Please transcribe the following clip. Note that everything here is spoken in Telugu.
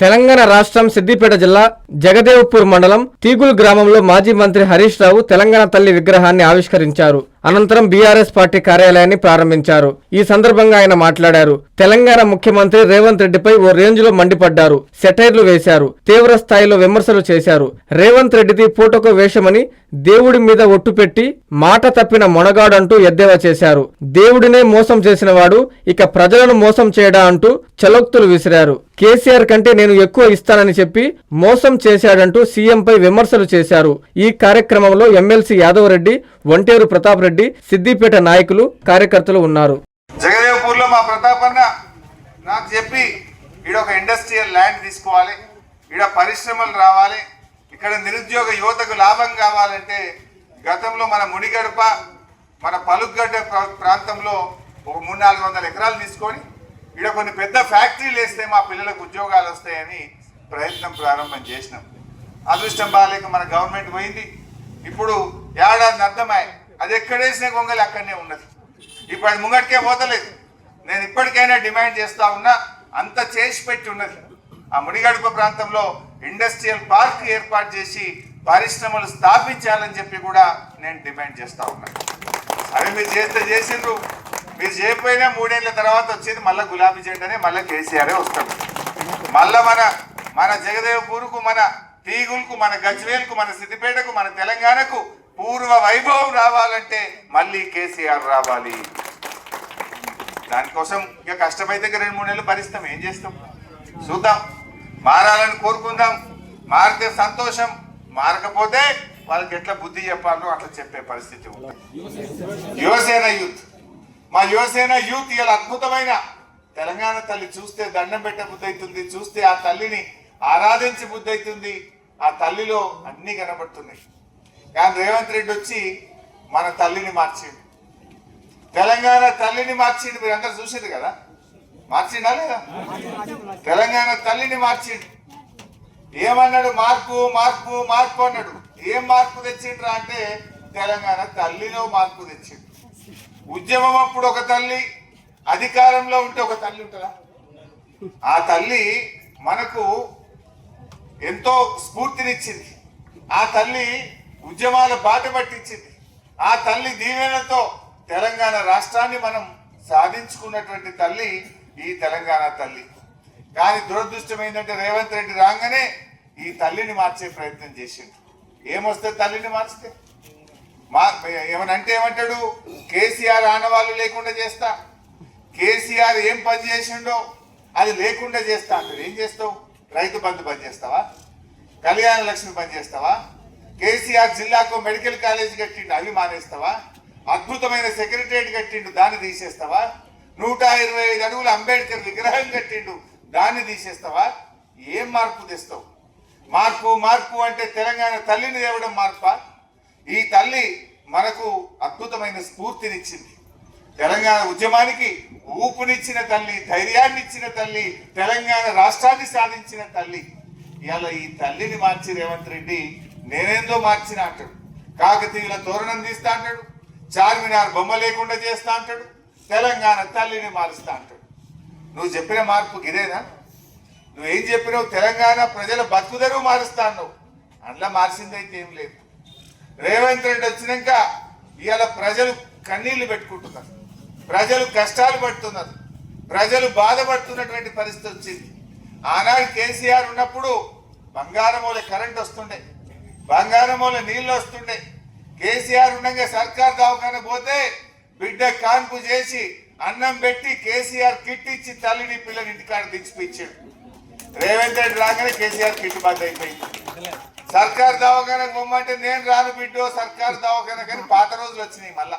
తెలంగాణ రాష్ట్రం సిద్దిపేట జిల్లా జగదేవ్పూర్ మండలం తీగుల్ గ్రామంలో మాజీ మంత్రి హరీష్ రావు తెలంగాణ తల్లి విగ్రహాన్ని ఆవిష్కరించారు. అనంతరం బీఆర్ఎస్ పార్టీ కార్యాలయాన్ని ప్రారంభించారు. ఈ సందర్భంగా ఆయన మాట్లాడారు. తెలంగాణ ముఖ్యమంత్రి రేవంత్ రెడ్డిపై ఓ రేంజ్లో మండిపడ్డారు. సెటైర్లు వేశారు. తీవ్ర స్థాయిలో విమర్శలు చేశారు. రేవంత్ రెడ్డిది పూటకు వేషమని దేవుడి మీద ఒట్టు పెట్టి మాట తప్పిన మొనగాడంటూ ఎద్దేవా చేశారు. దేవుడినే మోసం చేసిన వాడు ఇక ప్రజలను మోసం చేయడా అంటూ చలోక్తులు విసిరారు. కేసీఆర్ కంటే నేను ఎక్కువ ఇస్తానని చెప్పి మోసం చేశాడంటూ సీఎంపై విమర్శలు చేశారు. ఈ కార్యక్రమంలో ఎమ్మెల్సీ యాదవ్ రెడ్డి ఒంటేరు ప్రతాప్ రెడ్డి సిద్దిపేట నాయకులు కార్యకర్తలు ఉన్నారు. జగదేవ్పూర్లో మా ప్రతాపన్న నాకు చెప్పి ఈడ ఒక ఇండస్ట్రియల్ ల్యాండ్ తీసుకోవాలి ఈడ పరిశ్రమలు రావాలి ఇక్కడ నిరుద్యోగ యువతకు లాభం కావాలంటే గతంలో మన మునిగడప మన పలుగడ్డ ప్రా- ప్రాంతంలో ఒక మూడు నాలుగు వందల ఎకరాలు తీసుకొని ఈడ కొన్ని పెద్ద ఫ్యాక్టరీలు వేస్తే మా పిల్లలకు ఉద్యోగాలు వస్తాయని ప్రయత్నం ప్రారంభం చేసినాం. అదృష్టం బాగాలేక మన గవర్నమెంట్ పోయింది. ఇప్పుడు ఏడాది అర్థమై అది ఎక్కడేసిన గొంగలి అక్కడనే ఉన్నది. ఇప్పుడు అది ముంగటికే పోతలేదు. నేను ఇప్పటికైనా డిమాండ్ చేస్తా ఉన్నా అంత చేసి పెట్టి ఉన్నది. ఆ ముడిగడుప ప్రాంతంలో ఇండస్ట్రియల్ పార్క్ ఏర్పాటు చేసి పరిశ్రమలు స్థాపించాలని చెప్పి కూడా నేను డిమాండ్ చేస్తా ఉన్నా. అవి మీరు చేస్తే చేసిండ్రు. మీరు చేయకపోయినా మూడేళ్ళ తర్వాత వచ్చేది మళ్ళీ గులాబీ జెండానే మళ్ళీ కేసీఆరే వస్తాడు. మళ్ళీ మన మన జగదేవపూర్కు మన తీగులకు మన గజ్వేల్కు మన సిద్దిపేటకు మన తెలంగాణకు పూర్వ వైభవం రావాలంటే మళ్ళీ కేసీఆర్ రావాలి. దానికోసం ఇక కష్టమైతే రెండు మూడు నెలలు భరిస్తాం. ఏం చేస్తాం? చూద్దాం. మారాలని కోరుకుందాం. మారితే సంతోషం. మారకపోతే వాళ్ళకి ఎట్లా బుద్ధి చెప్పాలో అట్లా చెప్పే పరిస్థితి ఉంటుంది. యువసేన యూత్. మా యువసేన యూత్ ఇలా అద్భుతమైన తెలంగాణ తల్లి చూస్తే దండం పెట్టే బుద్ధి అవుతుంది. చూస్తే ఆ తల్లిని ఆరాధించి బుద్ధి అవుతుంది ఆ తల్లిలో అన్ని కనబడుతున్నాయి. కానీ రేవంత్ రెడ్డి వచ్చి మన తల్లిని మార్చిండు. తెలంగాణ తల్లిని మార్చిండు. మీరు అందరు చూసేది కదా? మార్చిండా లేదా? తెలంగాణ తల్లిని మార్చిండు. ఏమన్నాడు? మార్పు మార్పు మార్పు అన్నాడు. ఏం మార్పు తెచ్చిండ్రా అంటే తెలంగాణ తల్లిలో మార్పు తెచ్చిండు. ఉద్యమం అప్పుడు ఒక తల్లి అధికారంలో ఉంటే ఒక తల్లి ఉంటుందా? ఆ తల్లి మనకు ఎంతో స్ఫూర్తినిచ్చింది. ఆ తల్లి ఉద్యమాల బాట పట్టించింది. ఆ తల్లి దీవెనతో తెలంగాణ రాష్ట్రాన్ని మనం సాధించుకున్నటువంటి తల్లి ఈ తెలంగాణ తల్లి. కానీ దురదృష్టం ఏంటంటే రేవంత్ రెడ్డి రాగానే ఈ తల్లిని మార్చే ప్రయత్నం చేసిండు. ఏమొస్తే తల్లిని మార్చితే? మా ఏమనంటే ఏమంటాడు? కేసీఆర్ ఆనవాళ్ళు లేకుండా చేస్తా. కేసీఆర్ ఏం పని చేసిండో అది లేకుండా చేస్తా అంటాడు. ఏం చేస్తావు? రైతు బంధు పని చేస్తావా కళ్యాణ లక్ష్మి పనిచేస్తావా? కేసీఆర్ జిల్లాకు మెడికల్ కాలేజ్ కట్టిండు అవి మానేస్తావా? అద్భుతమైన సెక్రటరియట్ కట్టిండు దాన్ని తీసేస్తావా? నూట ఇరవై ఐదు అడుగుల అంబేద్కర్ విగ్రహం కట్టిండు దాన్ని తీసేస్తావా? ఏం మార్పు తెస్తావు? మార్పు మార్పు అంటే తెలంగాణ తల్లిని తేవడం మార్పా? ఈ తల్లి మనకు అద్భుతమైన స్ఫూర్తినిచ్చింది. తెలంగాణ ఉద్యమానికి ఊపునిచ్చిన తల్లి ధైర్యాన్ని ఇచ్చిన తల్లి తెలంగాణ రాష్ట్రాన్ని సాధించిన తల్లి. ఇవాళ ఈ తల్లిని మార్చి రేవంత్ రెడ్డి నేనేందో మార్చిన అంటాడు. కాకతీయుల తోరణం తీస్తా అంటాడు. చార్మినార్ బొమ్మ లేకుండా చేస్తా అంటాడు. తెలంగాణ తల్లిని మారుస్తా అంటాడు. నువ్వు చెప్పిన మార్పు గిరేనా నువ్వేం చెప్పినావు? తెలంగాణ ప్రజల బతుకుదరువు మారుస్తా అన్నావు. అందులో మార్చిందైతే ఏం లేదు. రేవంత్ రెడ్డి వచ్చినాక ఇవాళ ప్రజలు కన్నీళ్ళు పెట్టుకుంటున్నారు. ప్రజలు కష్టాలు పడుతున్నారు. ప్రజలు బాధపడుతున్నటువంటి పరిస్థితి వచ్చింది. ఆనాడు కేసీఆర్ ఉన్నప్పుడు బంగారమూల కరెంట్ వస్తుండే. బంగారమూల నీళ్ళు వస్తుండే. కేసీఆర్ ఉండగా సర్కార్ దవాఖాన పోతే బిడ్డ కాన్పు చేసి అన్నం పెట్టి కేసీఆర్ కిట్ ఇచ్చి తల్లిని పిల్లని ఇంటికాడ దించిపించాడు రేవంత్ రెడ్డి రాగానే కేసీఆర్ కిట్ బంద్ అయిపోయింది సర్కార్ దవాఖానకు పొమ్మంటే నేను రాను బిడ్డో సర్కార్ దవాఖాన కానీ పాత రోజులు వచ్చినాయి మళ్ళా.